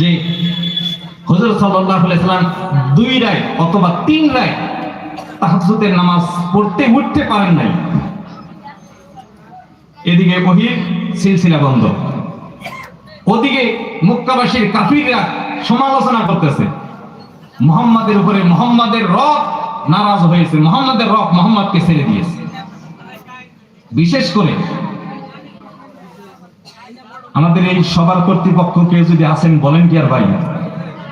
যে হজর সাল্লাম দুই রায় অথবা তিন রায় তাহাজুদের নামাজ পড়তে উঠতে পারেন নাই। এদিকে বহির সিলসিলা বন্ধ। ওদিকে মক্কাবাসীর কাফিররা সমালোচনা করতেছে। মোহাম্মদের উপরে মোহাম্মদের রব নারাজ হয়েছে। মোহাম্মদের রব মোহাম্মদকে ছেড়ে দিয়েছে। বিশেষ করে আমাদের এই সবার কর্তৃপক্ষ কেউ যদি আসেন আর ভাই?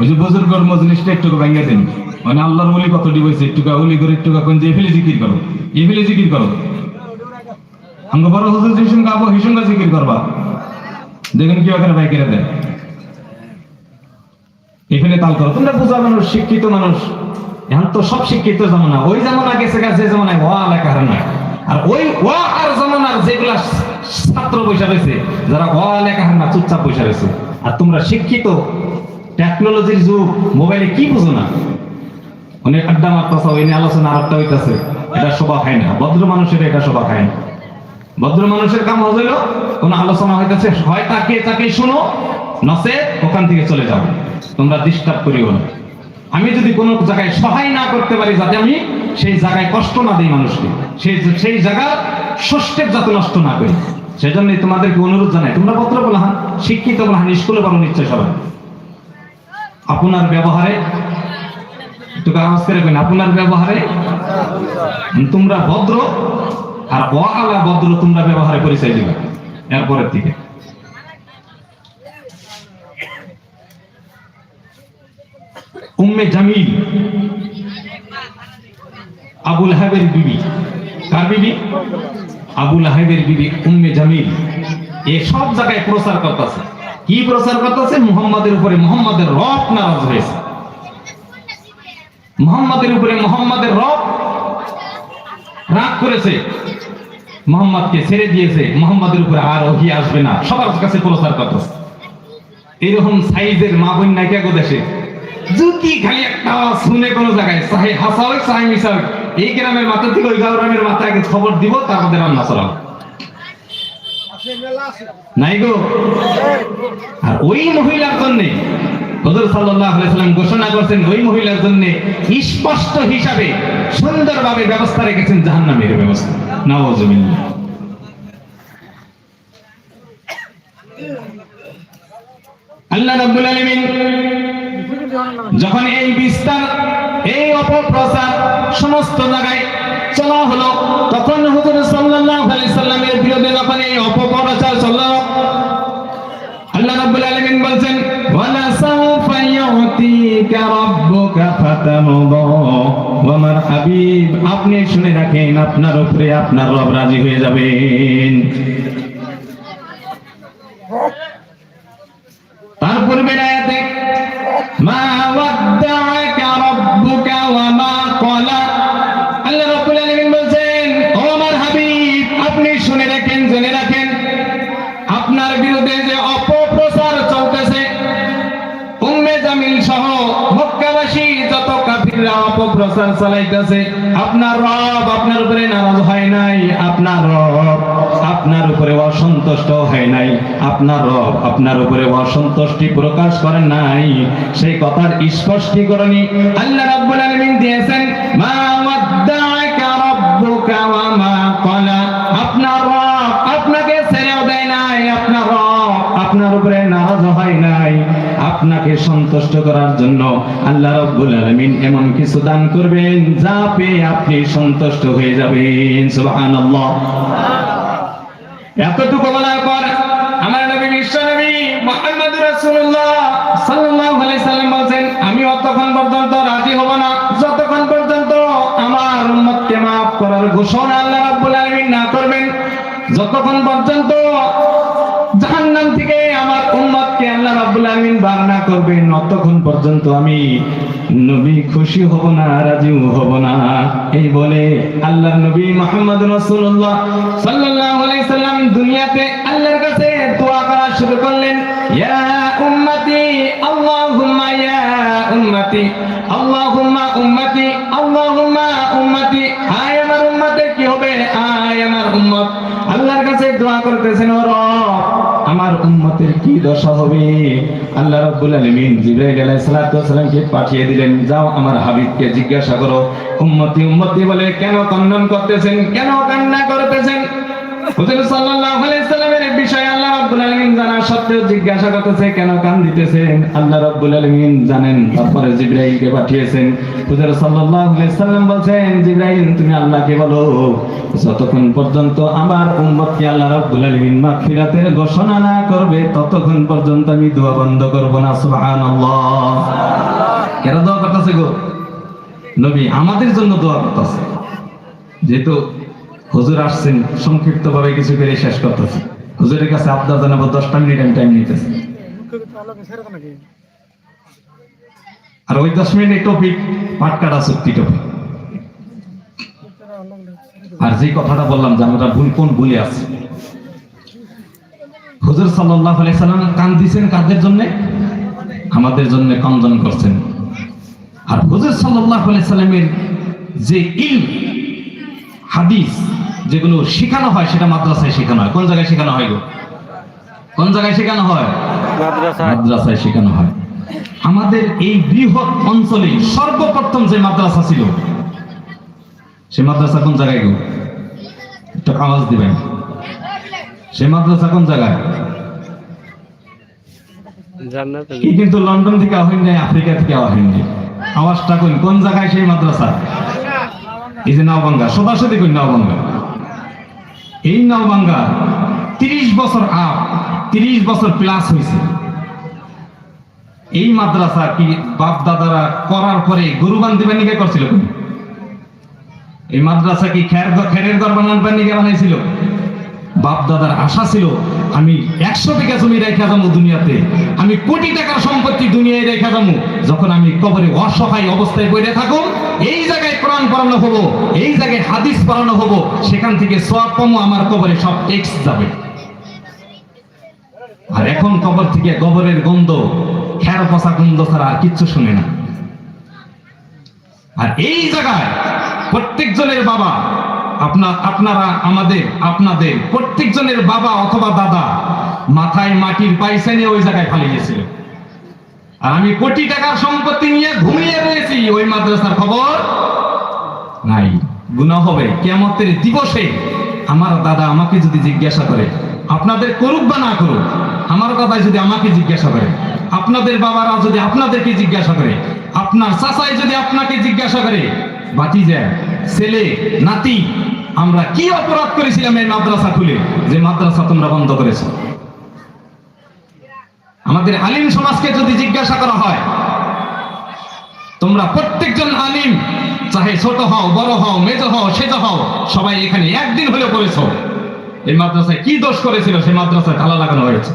ওই যে বুজুর্গর মজলিসটা একটু ভেঙে দেন। মানে আল্লাহর ওলি কত ডিবইছে একটু ওলি করে একটু কোন যে এফিলে জিকির করো। এফিলে জিকির করো। বড় হুজুর হিসুম গাবো হিসুম গা জিকির করবা। দেখুন কি ওখানে ভাই কেড়ে দেয়। এখানে তাল করো। তোমরা মানুষ, শিক্ষিত মানুষ। এখন তো সব শিক্ষিত জামানা। ওই জামানা গেছে গেছে জামানায় ওয়া আর ওই ওয়া আর জামানার যেগুলা ছাত্র বৈশা রয়েছে যারা লেখার না, চুপচাপ বৈশা রয়েছে আর তোমরা শিক্ষিত টেকনোলজির যুগ মোবাইলে কি বুঝো না? অনেক আড্ডা মারতেছে, ওই নিয়ে আলোচনা আড্ডা হইতাছে। এটা শোভা খায় না। ভদ্র মানুষের এটা শোভা খায় না। ভদ্র মানুষের কাম হইল কোন আলোচনা হইতেছে, হয় তাকে তাকে শুনো নসে ওখান থেকে চলে যাও। তোমরা ডিস্টার্ব করিও না। আমি যদি কোনো জায়গায় সহায় না করতে পারি, যাতে আমি সেই জায়গায় কষ্ট না দিই মানুষকে, সেই সেই জায়গা ষষ্ঠের যাতে নষ্ট না করি। সেজন্যই তোমাদেরকে অনুরোধ জানাই। তোমরা পত্র বলাহান শিক্ষিত বলাহান স্কুলে পারো নিশ্চয় সবাই। আপনার ব্যবহারে, একটু আওয়াজ করে আপনার ব্যবহারে তোমরা ভদ্র আর অআলা ভদ্র তোমরা ব্যবহারে পরিচয় দিবে, এরপরের দিকে। উম্মে জামিল, আবুল হাবের বিবি, কার বিবি? আবুল হাবের বিবি উম্মে জামিল। এ সব জায়গায় প্রচার করতেছে। কি প্রচার করতেছে? মুহাম্মাদের উপরে মুহাম্মাদের রব নারাজ হয়েছে। মুহাম্মাদের উপরে মুহাম্মাদের রব রাগ করেছে। মোহাম্মদকে ছেড়ে দিয়েছে। মোহাম্মদের উপরে আর ওহি আসবে না। সবার কাছে প্রচার করতেছে। এরকম সাইজের মা বোন নাইকা গো দেশে? যদি খালি একটা শুনে কোনো জায়গায় সাহে হাসা হোক সাহে মিশা হোক এই গ্রামের মাথা থেকে ওই গ্রামের মাথায় আগে খবর দিব, তারপরে রান্না চলাম নাই গো? আর ওই মহিলার সাল্লাম ঘোষণা ওই মহিলার স্পষ্ট হিসাবে সুন্দরভাবে ব্যবস্থা রেখেছেন জাহান্নামের ব্যবস্থা। নাওয়াজুবিল্লাহ আল্লাহ রাব্বুল আলামিন যখন এই বিস্তার এই অপপ্রচার সমস্ত জায়গায় চলা হলো। তখন হুজুর সাল্লাল্লাহু আলাইহি সাল্লামের বিরুদ্ধে যখন এই অপপ্রচার চলল। আল্লাহ রাব্বুল আলামিন বলছেন, ওয়ালা সাউফা ইউতিকা রাব্বুকা ফাতারদা ওয়ামার হাবিব, আপনি শুনে রাখেন, আপনার উপরে আপনার রব রাজি হয়ে যাবেন। তার পূর্বের আয়াতে মা অপপ্রচার চালাইতেছে, আপনার রব আপনার উপরে নারাজ হয় নাই, আপনার রব আপনার উপরে অসন্তুষ্ট হয় নাই, আপনার রব আপনার উপরে অসন্তুষ্টি প্রকাশ করেন নাই। সেই কথার স্পষ্টীকরণই আল্লাহ রাব্বুল আলামিন দিয়েছেন, মা ওয়াদ্দাআকা রাব্বুকা ওয়া মা ক্বালা। আপনার রব আপনাকে ছেড়েও দেয় নাই, আপনার রব আপনার উপরে নারাজ হয় নাই। আপনাকে সন্তুষ্ট করার জন্য আল্লাহ রাব্বুল আলামিন এমন কিছু দান করবেন যা পেয়ে আপনি সন্তুষ্ট হয়ে যাবেন। সুবহানাল্লাহ। এতটুকু বলার পর আমার নবী, বিশ্ব নবী মুহাম্মদ রাসূলুল্লাহ সাল্লাল্লাহু আলাইহি সাল্লাম বলেন আমি অতক্ষণ পর্যন্ত রাজি হব না। যতক্ষণ পর্যন্ত আমার উম্মতকে maaf করার ঘোষণা আল্লাহ রাব্বুল আলামিন না করবেন, যতক্ষণ পর্যন্ত উম্মতকে আল্লাহ রাব্বুল আলামিন বার না করবেন ততক্ষণ পর্যন্ত আমি নবী খুশি হব না রাজিও হব না। এই বলে আল্লাহর নবী মুহাম্মদ রাসূলুল্লাহ সাল্লাল্লাহু আলাইহি সাল্লাম দুনিয়াতে আল্লাহর কাছে দোয়া করা শুরু করলেন, ইয়া উম্মতি, আল্লাহুম্মা, ইয়া উম্মতি, আল্লাহুম্মা উম্মতি আল্লাহুম্মা, উম্মতি আয় আমার উম্মতের কি হবে? আয় আমার উম্মত। আল্লাহর কাছে দোয়া করতেছেন, ও রব আমার উম্মতের কি দশা হবে? আল্লাহ রাব্বুল আলামিন জিবরাইল আলাইহিস সালাতু ওয়াসালামকে পাঠিয়ে দিলেন, যাও আমার হাবিবকে জিজ্ঞাসা করো। উম্মতি উম্মতি বলে, কেন কন্দন করতেছেন? কেন কান্না করতেছেন? আল্লাহ জানা সত্ত্বেও জিজ্ঞাসা করতেছে, কেন তারপরে জিবরাইলকে পাঠিয়েছেন। যতক্ষণ পর্যন্ত আমার উম্মতকে আল্লাহ রাব্বুল আলামিন মাগফিরাতের ঘোষণা না করবে, ততক্ষণ পর্যন্ত আমি দোয়া বন্ধ করব না, সুবহানাল্লাহ। কেন দোয়া করতেছে গো? নবী, আমাদের জন্য দোয়া করতেছে। যেহেতু হুজুর আসছেন সংক্ষিপ্ত ভাবে কিছু করে শেষ করতেছে। হুজুরের কাছে আবদার জানাব, দশটা মিনিট আমি টাইম নিতেছে। আর ওই দশ মিনিট টপিক, পাট কাটা চুক্তি টপিক। আর যে কথাটা বললাম যে আমরা ভুল কোন ভুলে আছি। হুজুর সাল্লাহ সাল্লাম কান দিছেন কাদের জন্য? আমাদের জন্য কন্দন করছেন। আর হুজুর সাল্লাহ সাল্লামের যে ইল হাদিস যেগুলো শেখানো হয় সেটা মাদ্রাসায় শেখানো হয়। কোন জায়গায় শেখানো হয় গো? কোন জায়গায় শেখানো হয়? মাদ্রাসায়। শেখানো হয়। আমাদের এই বৃহৎ অঞ্চলে সর্বপ্রথম যে মাদ্রাসা ছিল সে মাদ্রাসা কোন জায়গায় গো? একটু আওয়াজ দিবেন। সে মাদ্রাসা কোন জায়গায়? কিন্তু লন্ডন থেকে আহেন নাই আফ্রিকা থেকে আহেন নাই আওয়াজটা কোন? কোন জায়গায় সেই মাদ্রাসা? এই যে নাওবাঙ্গা সাথে কোন নাওবাঙ্গা এই নাওবাঙ্গা তিরিশ বছর আপ তিরিশ বছর প্লাস হয়েছে এই মাদ্রাসা কি বাপ দাদারা করার পরে গুরু বান্ধিবার নিকে করছিল? এই মাদ্রাসা কি খের খেরের ঘর বানানোর নিকে বানাইছিল? বাপ দাদার আশা ছিল, আমি একশো বিঘা জমি রেখা যাব দুনিয়াতে। আমি কোটি টাকার সম্পত্তি দুনিয়ায় রেখা যাব। যখন আমি কবরে অসহায় অবস্থায় পড়ে থাকো, এই জায়গায় কোরআন পড়ানো হব, এই জায়গায় হাদিস পড়ানো হব, সেখান থেকে সব কমও আমার কবরে সব টেক্স যাবে। আর এখন কবর থেকে গোবরের গন্ধ, খের পচা গন্ধ ছাড়া আর কিচ্ছু শুনে না। আর এই জায়গায় প্রত্যেকজনের বাবা আপনার আপনারা, আমাদের, আপনাদের, প্রত্যেকজনের বাবা অথবা দাদা মাথায় মাটির পয়সা নিয়ে ওই জায়গায় ফালিয়ে গেছিল আর আমি কোটি টাকার সম্পত্তি নিয়ে ঘুমিয়ে রয়েছি, ওই মাদ্রাসার খবর নাই। গুনাহ হবে কেমতের দিবসে আমার দাদা আমাকে যদি জিজ্ঞাসা করে, আপনাদের করুক বা না করুক, আমার দাদা যদি আমাকে জিজ্ঞাসা করে, আপনাদের বাবারা যদি আপনাদেরকে জিজ্ঞাসা করে, আপনার চাচাই যদি আপনাকে জিজ্ঞাসা করে বাটি যায়, ছেলে, নাতি আমরা কি অপরাধ করেছিলাম এই মাদ্রাসা খুলে? যে মাদ্রাসা তোমরা বন্ধ করেছ। আমাদের আলিম সমাজকে যদি জিজ্ঞাসা করা হয়, তোমরা প্রত্যেকজন আলিম, চাহে ছোট হও, বড় হও, মেজ হও, সেজ হও, সবাই এখানে একদিন হলেও করেছ এই মাদ্রাসায় কি দোষ করেছিল? সেই মাদ্রাসায় তালা লাগানো হয়েছে।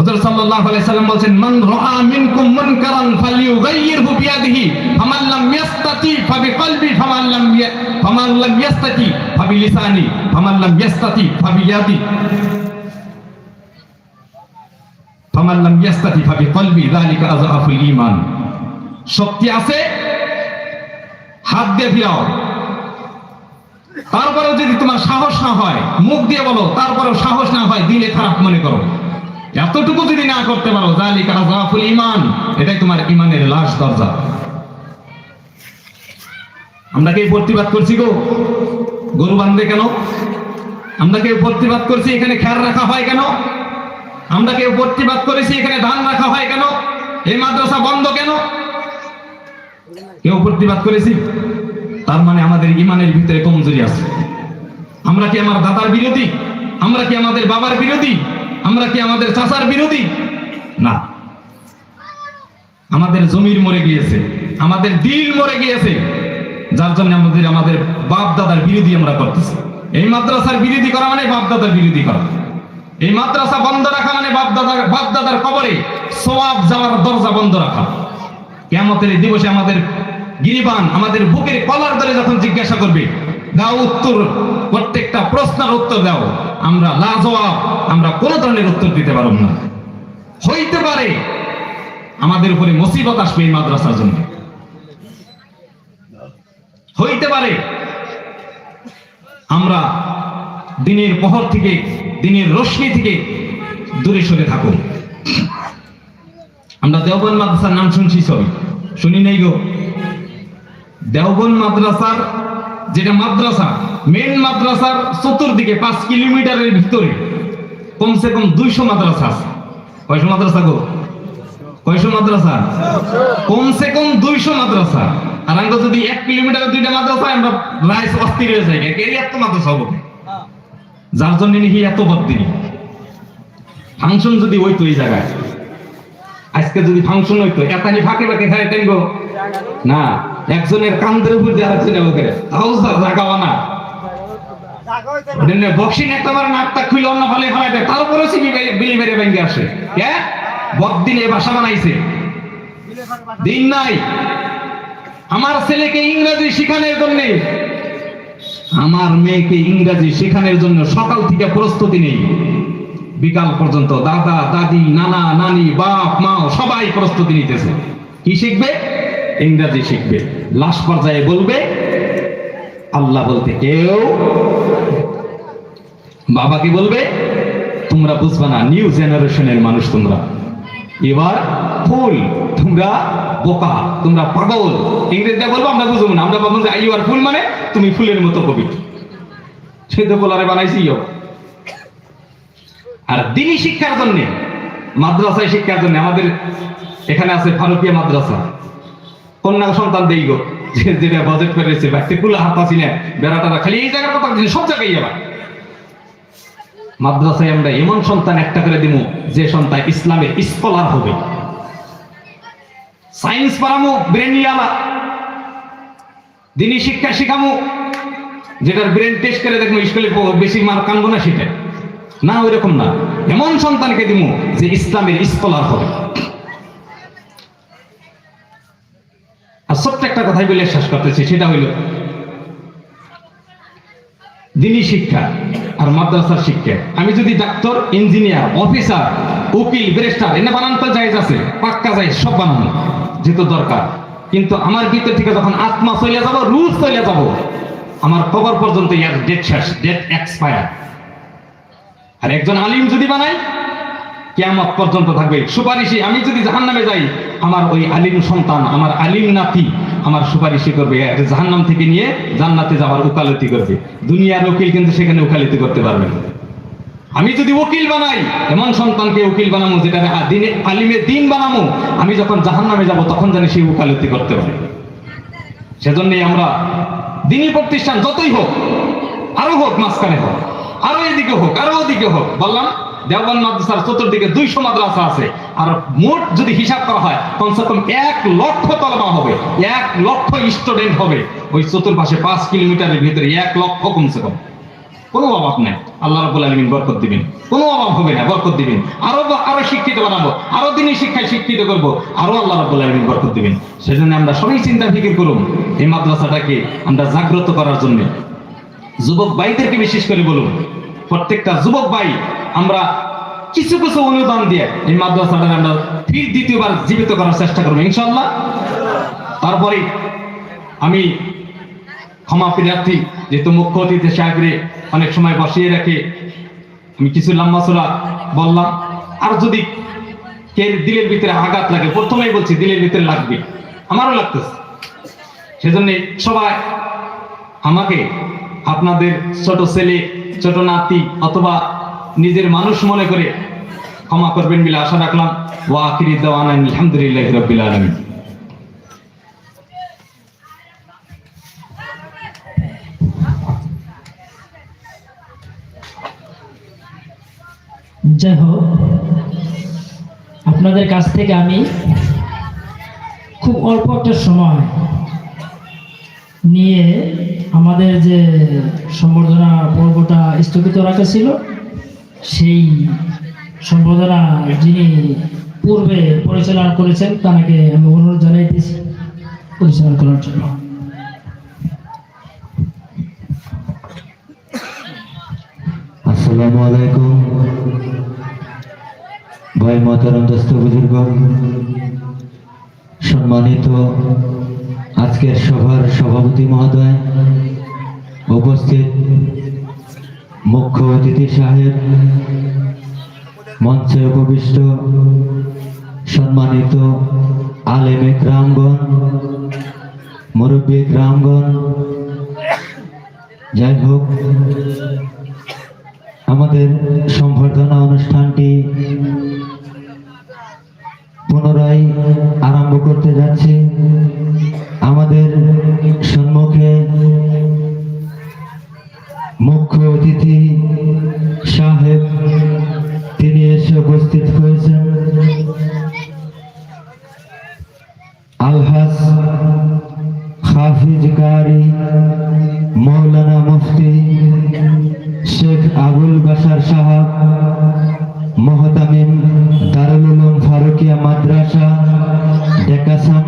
হযরত মান শক্তি আছে, হাত দিয়ে ফিরাও। তারপরেও যদি তোমার সাহস না হয়, মুখ দিয়ে বলো, তারপরেও সাহস না হয়, দিলে খারাপ মনে করো। এতটুকু যদি না করতে পারো জালিকা আযাফুল ঈমান, এটাই তোমার ঈমানের লাশ দরজা। আমরা কি প্রতিবাদ করছি গো? গরু বাঁধবে কেন? আমরা কেউ প্রতিবাদ করছি এখানে খেয়াল রাখা হয় কেন? আমরা কেউ প্রতিবাদ করেছি এখানে ধান রাখা হয় কেন? এই মাদ্রাসা বন্ধ কেন? কেউ প্রতিবাদ করেছি? তার মানে আমাদের ইমানের ভিতরে কমজোরি আছে। আমরা কি আমার দাদার বিরোধী? আমরা কি আমাদের বাবার বিরোধী? আমরা কি আমাদের চাচার বিরোধী? না। আমাদের জমির মরে গিয়েছে। আমাদের দিল মরে গিয়েছে। যার জন্য আমাদের আমাদের বাপ দাদার বিরোধী আমরা করতেছি। এই মাদ্রাসার বিরোধী করা মানে বাপ দাদার বিরোধী করা। এই মাদ্রাসা বন্ধ রাখা মানে বাপ দাদার বাপ দাদার কবরে সোয়াব যাওয়ার দরজা বন্ধ রাখা। কেমতের দিবসে আমাদের গিরিবান আমাদের বুকের কলার ধরে যখন জিজ্ঞাসা করবে দাও উত্তর, প্রত্যেকটা প্রশ্নের উত্তর দাও। আমরা লাজবাব আমরা কোনো ধরনের উত্তর দিতে পারব না। হইতে পারে, আমাদের উপরে মুসিবত আসবে এই মাদ্রাসার জন্য। হইতে পারে, আমরা দিনের পহর থেকে, দিনের রশ্মি থেকে দূরে সরে থাকুন। আমরা দেওবন মাদ্রাসার নাম শুনছি সবই। শুনি নেই গো? দেওবন মাদ্রাসার যেটা মাদ্রাসা মেন মাদ্রাসার চতুর্দিকে পাঁচ কিলোমিটারের ভিতরে কমসে কম দুইশো মাদ্রাসা আছে। কয়শো মাদ্রাসা গো? কয়শো মাদ্রাসা? কমসে কম দুইশো মাদ্রাসা। আর আমরা যদি এক কিলোমিটারে দুইটা মাদ্রাসা, আমরা রাইস অস্থির হয়ে যাই। এর এত মাদ্রাসা হব। যার জন্য নাকি এত বদিনী ফাংশন যদি হইতো এই জায়গায়, আজকে যদি ফাংশন হইতো এতানি ফাঁকে ফাঁকে খাই টাইম না। একজনের কান্দের উপর দিয়ে আরেকজনের বুকে তাও জাগাওয়া না বক্সিং বার নাকটা খুলে অন্য ফালে ফালাই দেয়। তারপরে সে বিলি মেরে ভেঙে আসে। কে? বদিনে বাসা বানাইছে। দিন নাই। আমার ছেলেকে ইংরেজি শিখানোর জন্য। আমার মেয়েকে ইংরেজি শেখানোর জন্য সকাল থেকে প্রস্তুতি নেই। বিকাল পর্যন্ত দাদা, দাদি, নানা, নানি, বাপ, মা সবাই প্রস্তুতি নিতেছে। কি শিখবে? ইংরেজি শিখবে। লাস্ট পর্যায়ে বলবে, আল্লাহ বলতে কেউ বাবাকে বলবে? তোমরা বুঝবা না নিউ জেনারেশনের মানুষ তোমরা। এবার ফুল, তোমরা বোকা, তোমরা পাগল। ইংরেজিতে বলব, আমরা বুঝব না। আমরা যে আই আর ফুল মানে তুমি ফুলের মতো পবিত্র সে তো বলারে বানাইছি আর দিনী শিক্ষার জন্য, মাদ্রাসায় শিক্ষার জন্য আমাদের এখানে আছে ফারুকিয়া মাদ্রাসা। কন্যা সন্তান দেই গো। যেটা বাজেট করেছে বাড়িতে কুলা হাত আসি না, বেড়াটারা খালি এই জায়গার কথা সব জায়গায় যাবা। মাদ্রাসায় আমরা এমন সন্তান একটা করে দিব যে সন্তান ইসলামের স্কলার হবে। সায়েন্স পড়ামো ব্রেনিয়ালা দিনী শিক্ষা শিখামো। যেটার ব্রেন টেস্ট করে দেখব স্কুলে বেশি মার্ক আনব না সেটা না ওই রকম না। এমন সন্তানকে দিব যে ইসলামের স্কলার হবে আর ছোট্ট একটা কথাই বলে শেষ করতেছি, সেটা হইল দিনী শিক্ষা আর মাদ্রাসার শিক্ষা। আমি যদি ডাক্তার, ইঞ্জিনিয়ার, অফিসার, উকিল, ব্যারিস্টার, এনে বানান তো জায়েজ আছে, পাক্কা যায় সব বানানো, যেহেতু দরকার। কিন্তু আমার ভিতর থেকে যখন আত্মা চলে যাব রুহ চলে যাব, আমার কবর পর্যন্ত ইয়ার ডেট শেষ, ডেট এক্সপায়ার। আর একজন আলিম যদি বানাই কেয়ামত পর্যন্ত থাকবে। সুপারিশি আমি যদি জাহান নামে যাই, আমার ওই আলিম সন্তান, আমার আলিম নাতি আমার সুপারিশি করবে। জাহান নাম থেকে নিয়ে জান্নাতে যাওয়ার উকালতি করবে। দুনিয়ার উকিল কিন্তু সেখানে উকালতি করতে পারবে না। আমি যদি উকিল বানাই, এমন সন্তানকে উকিল বানাবো যেটা দিনে, আলিমে দিন বানাবো আমি যখন জাহান নামে যাব, তখন জানি সেই উকালতি করতে পারে। সেজন্যই আমরা দিনই প্রতিষ্ঠান যতই হোক, আরও হোক, মাঝখানে হোক, আরও এদিকে হোক, আরও ওদিকে হোক, বললাম দেওবন মাদ্রাসার চতুর্দিকে দুইশো মাদ্রাসা আছে। আর মোট যদি হিসাব করা হয়, কমসে কম এক লক্ষ তলমা হবে, এক লক্ষ স্টুডেন্ট হবে। ওই চতুর্পাশে পাঁচ কিলোমিটারের ভিতরে এক লক্ষ কমসে কম। কোনো অভাব আল্লাহ রাব্বুল আলামিন বরকত দিবেন। কোনো অভাব হবে না, বরকত দিবেন। আরও আরও শিক্ষিত বানাবো, আরও দিনই শিক্ষায় শিক্ষিত করব, আরও আল্লাহ রাব্বুল আলামিন বরকত দিবেন। সেজন্য আমরা সবাই চিন্তা ফিকির করুন। এই মাদ্রাসাটাকে আমরা জাগ্রত করার জন্য। যুবক ভাইদেরকে বিশেষ করে বলুন। প্রত্যেকটা যুবক ভাই, আমরা কিছু কিছু অনুদান দিয়ে এই মাদ্রাসাটা আমরা ফির দ্বিতীয়বার জীবিত করার চেষ্টা করব ইনশাল্লাহ তারপরে আমি ক্ষমা প্রার্থী, যেহেতু মুখ্য অতিথি সাহেবরে অনেক সময় বসিয়ে রাখে, আমি কিছু লম্বা চোরা বললাম। আর যদি কে দিলের ভিতরে আঘাত লাগে, প্রথমেই বলছি দিলের ভিতরে লাগবে, আমারও লাগতেছে। সেজন্য সবাই আমাকে, আপনাদের ছোট ছেলে ছোট নাতি অথবা নিজের মানুষ মনে করে, ক্ষমা করবেন বলে আশা রাখলাম। ওয়া আখিরি আলহামদুলিল্লাহ রাব্বিল আলামিন। যাই হোক, আপনাদের কাছ থেকে আমি খুব অল্প একটা সময় নিয়ে আমাদের যে সম্বর্ধনা পর্বটা স্থগিত রাখা ছিল, সেই সম্বর্ধনা যিনি পূর্বে পরিচালনা করেছেন, তাকে আমি অনুরোধ জানাইতেছি পরিচালনা করার জন্য। আসসালামু আলাইকুম। ভাই মাতারাম দোস্ত বুজুর্গ সম্মানিত আজকের সভার সভাপতি মহোদয়, উপস্থিত মুখ্য অতিথি সাহেব, মঞ্চে উপবিষ্ট সম্মানিত আলেমে গ্রামগণ মুরব্বী গ্রামগণ যাই হোক, আমাদের সম্বর্ধনা অনুষ্ঠানটি পুনরায় আরম্ভ করতে যাচ্ছি। আমাদের সম্মুখে মুখ্য অতিথি সাহেব, তিনি এসে উপস্থিত হয়েছেন। আলহাস হাফিজ কারি মৌলানা মুফতি শেখ আবুল বাসার সাহাব, মহতামিম দারুল ফারুকিয়া মাদ্রাসা, ডেকাসান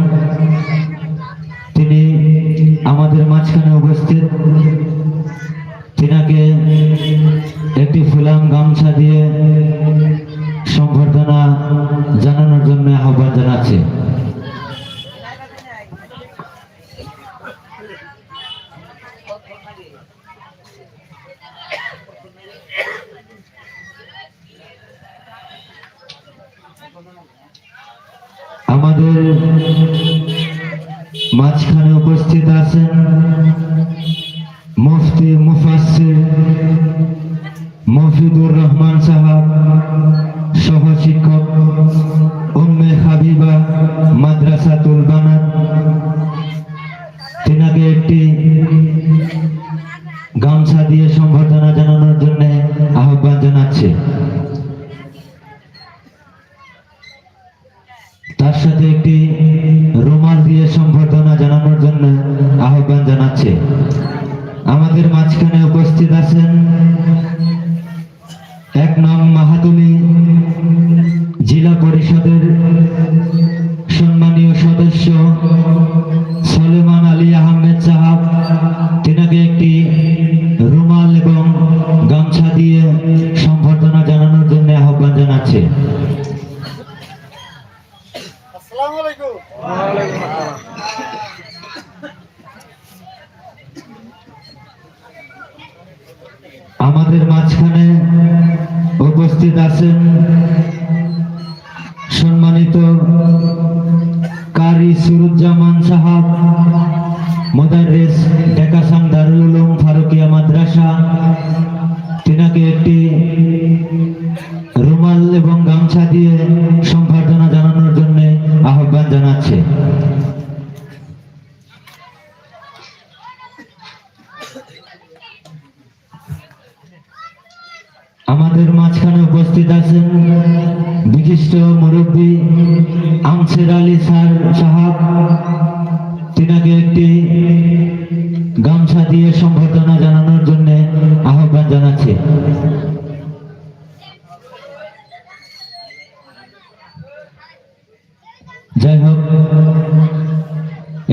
মোদারেস ডেকাসান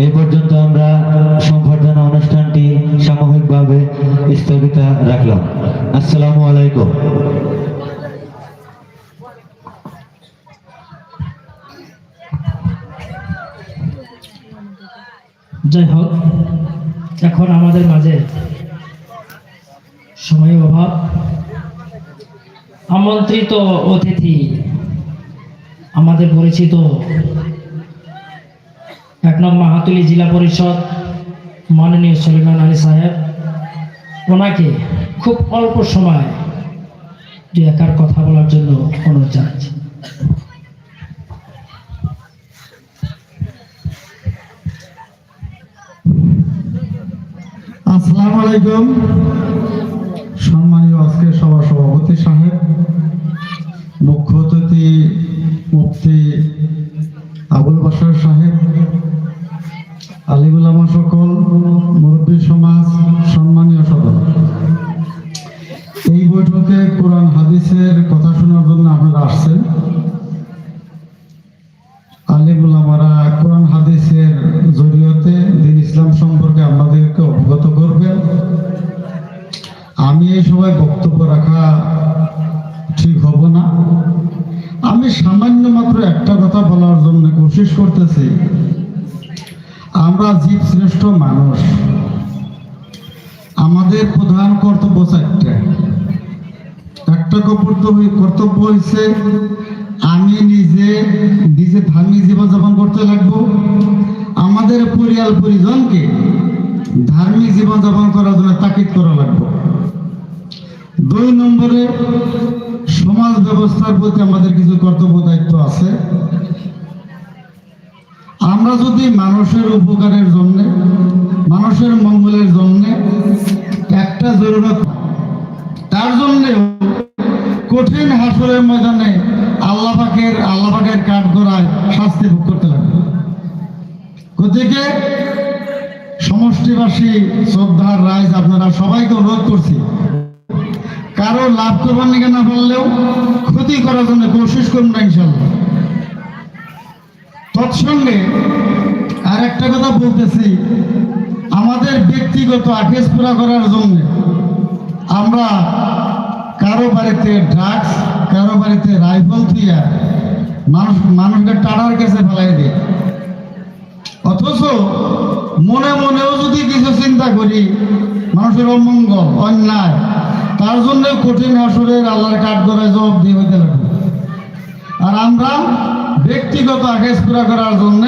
এই পর্যন্ত আমরা সম্বর্ধনা অনুষ্ঠানটি সামূহিকভাবে স্থগিত রাখলাম। আসসালামু আলাইকুম। যাই হোক, এখন আমাদের মাঝে সময় অভাব। আমন্ত্রিত অতিথি, আমাদের পরিচিত এক নং মাহাতুলি জেলা পরিষদ মাননীয় সলিমান আলী সাহেব। ওনাকে খুব অল্প সময় দু একার কথা বলার জন্য অনুরোধ জানাচ্ছি। আসসালামু আলাইকুম। সম্মানীয় আজকের সভা সভাপতি সাহেব, মুখ্য কোরআন, হাদিসের কথা শোনার জন্য আপনারা আসছেন। আলিমুল কোরআন, হাদিসের জরিয়তে দিন ইসলাম সম্পর্কে আমাদেরকে অবগত করবেন। আমি এই সময় বক্তব্য রাখা ঠিক হব না। আমি সামান্য মাত্র একটা কথা বলার জন্য কোশিশ করতেছি। আমরা জীব শ্রেষ্ঠ মানুষ। আমাদের প্রধান কর্তব্য একটা কর্তব্য হয়েছে আমি নিজে নিজে ধার্মিক জীবনযাপন করতে লাগবো। আমাদের পরিয়াল পরিজনকে ধার্মিক জীবনযাপন করার জন্য তাকিদ করা লাগবে। দুই নম্বরে, সমাজ ব্যবস্থার প্রতি আমাদের কিছু কর্তব্য দায়িত্ব আছে। আমরা যদি মানুষের উপকারের জন্য, মানুষের মঙ্গলের জন্য একটা জরুরত, তার জন্য কঠিন হাসরের ময়দানে আল্লাহ পাকের আল্লাহ পাকের কাঠ গড়ায় শাস্তি ভোগ করতে লাগবে সমষ্টিবাসী শ্রদ্ধার রাইজ আপনারা সবাইকে অনুরোধ করছি, কারও লাভ করবার নিকে না বললেও ক্ষতি করার জন্য কোশিস করুন না ইনশাল্লাহ তৎসঙ্গে আর একটা কথা বলতেছি, আমাদের ব্যক্তিগত আকেশ পুরা করার জন্য আমরা কারও বাড়িতে ড্রাগস কারও বাড়িতে রাইফেল থুইয়া মানুষ, মানুষকে টাড়ার কাছে ফেলাই দিই অথচ মনে মনেও যদি কিছু চিন্তা করি, মানুষের অমঙ্গল, অন্যায়, তার জন্য কঠিন আসরের আল্লাহর কাঠ করে জবাব দিয়ে হইতে লাগবে। আর আমরা ব্যক্তিগত আকেশ পুরা করার জন্য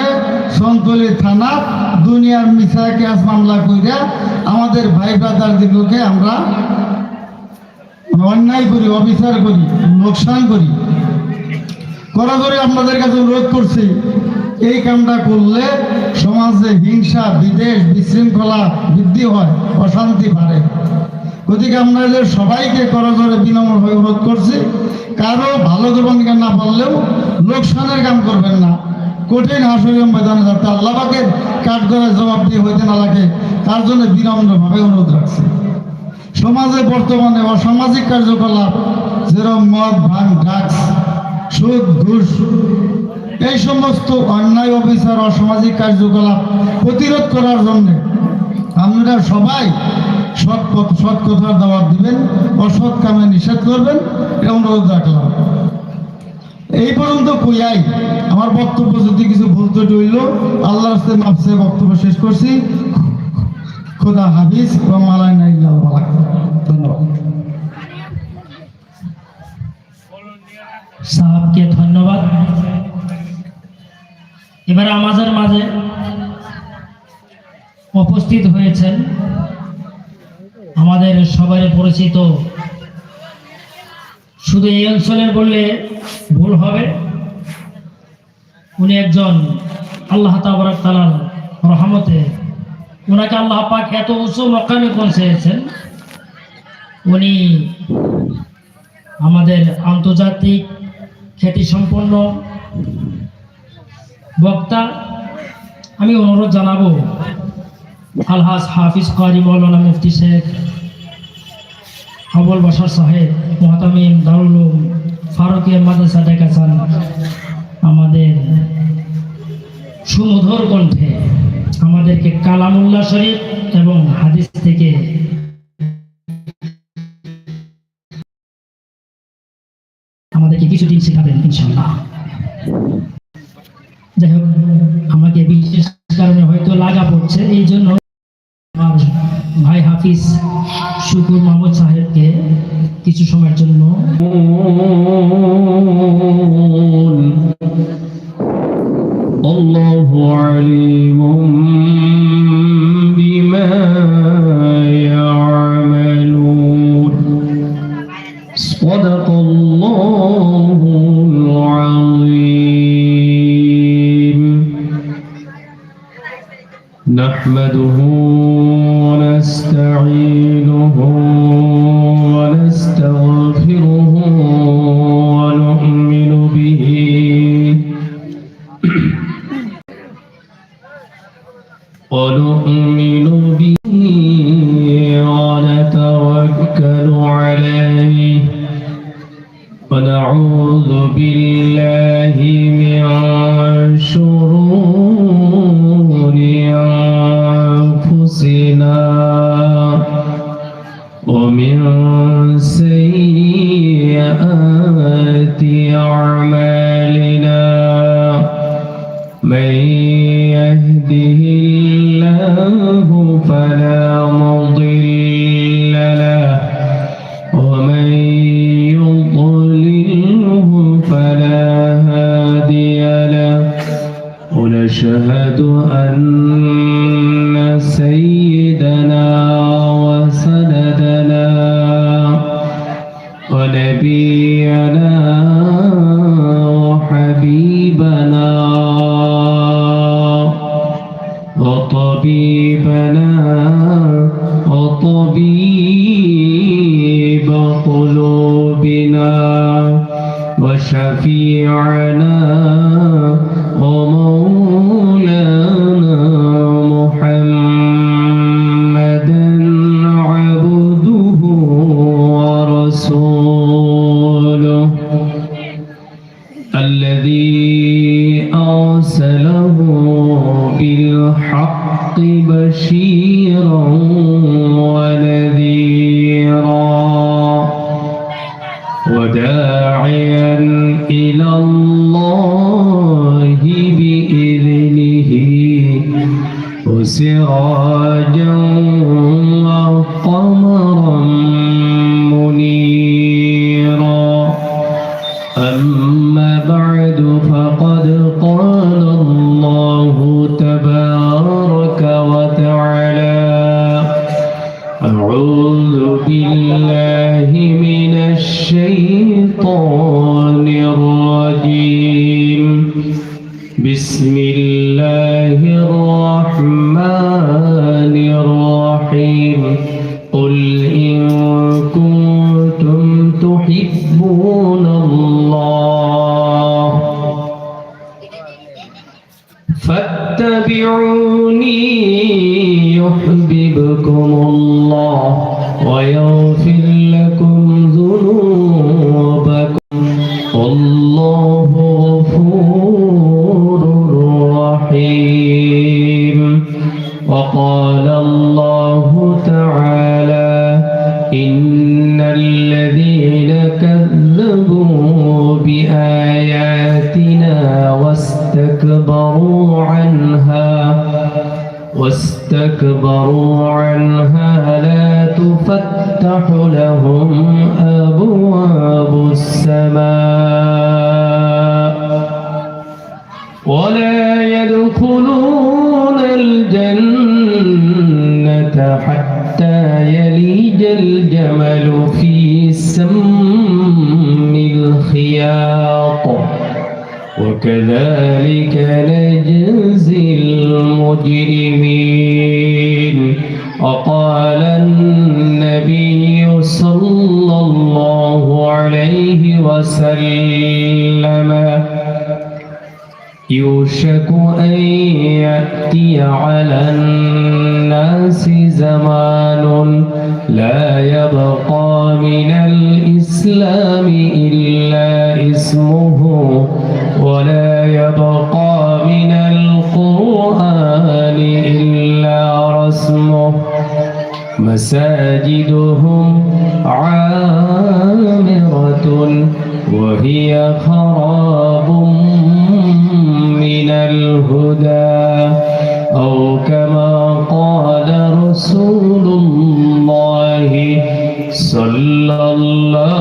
সন্তলি থানা দুনিয়ার মিছা ক্যাস মামলা কইরা আমাদের ভাই ব্রাদার দিগুলোকে আমরা অন্যায় করি, অবিচার করি লোকসান করি। করা করে আপনাদের কাছে অনুরোধ করছি, এই কামটা করলে সমাজে হিংসা বিদেশ বিশৃঙ্খলা বৃদ্ধি হয়, অশান্তি বাড়ে। গতিকে আপনাদের সবাইকে করজোরে বিনম্র হয়ে অনুরোধ করছি, কারও ভালো করবেন না পারলেও লোকসানের কাম করবেন না। কঠিন হাসরের ময়দানে যাতে আল্লাহকে কাঠ করে জবাব দিয়ে হইতে না লাগে, তার জন্য বিনম্রভাবে অনুরোধ রাখছি। সমাজে বর্তমানে অসামাজিক কার্যকলাপ যেরকম মদ ভাঙ ড্রাগস সুদ, ঘুষ, এই সমস্ত অন্যায়, অবিচার, অসামাজিক কার্যকলাপ প্রতিরোধ করার জন্য আপনারা সবাই সৎ সৎ কথার দাওয়াত দিবেন, অসৎ কামে নিষেধ করবেন এটা অনুরোধ রাখলাম। এই পর্যন্ত কইয়াই, আমার বক্তব্য যদি কিছু ভুল বলতে রইল আল্লাহর মাপসে বক্তব্য শেষ করছি। খোদা হাফিজ ধন্যবাদ। সাহাবকে ধন্যবাদ। এবার আমাদের মাঝে উপস্থিত হয়েছেন আমাদের সবারই পরিচিত। শুধু এই অঞ্চলের বললে ভুল হবে। উনি একজন আল্লাহ তাবরাক তালার রহমতে ওনাকে আল্লাহ পাক এত উঁচু মকামে পৌঁছেছেন। উনি আমাদের আন্তর্জাতিক খ্যাতিসম্পন্ন বক্তা। আমি অনুরোধ জানাব, আলহাজ হাফিজ কারি মৌলানা মুফতি শেখ আবুল বাসার সাহেব, মহাতামিম দারুল ফারুকিয়া মাদ্রাসা ডেকাচান আমাদের সুমধুর কণ্ঠে। আমাদেরকে কালামুল্লাহ শরীফ এবং হাদিস থেকে আমাদেরকে কিছুদিন শেখাবেন ইনশাল্লাহ যাই হোক আমাকে বিশেষ কারণে হয়তো লাগা পড়ছে এই জন্য আমার ভাই হাফিজ শুকুর মাহমুদ সাহেবকে কিছু সময়ের জন্য الله عليم نحمده ونستعينه هادي له. قل أشهد أن وشفيعنا ومولانا محمدا عبده ورسوله الذي أرسله بالحق بشيرا ونذيرا وداعيا إلى الله يحببكم الله ويغفر لكم ذنوبكم وكذلك نجزي المجرمين. وقال النبي صلى الله عليه وسلم يوشك أن يأتي على الناس زمان لا يبقى من الإسلام إلا اسمه ولا يبقى من القرآن إلا رسمه. مساجدهم عامرة وهي خراب من الهدى. أو كما قال رسول الله صلى الله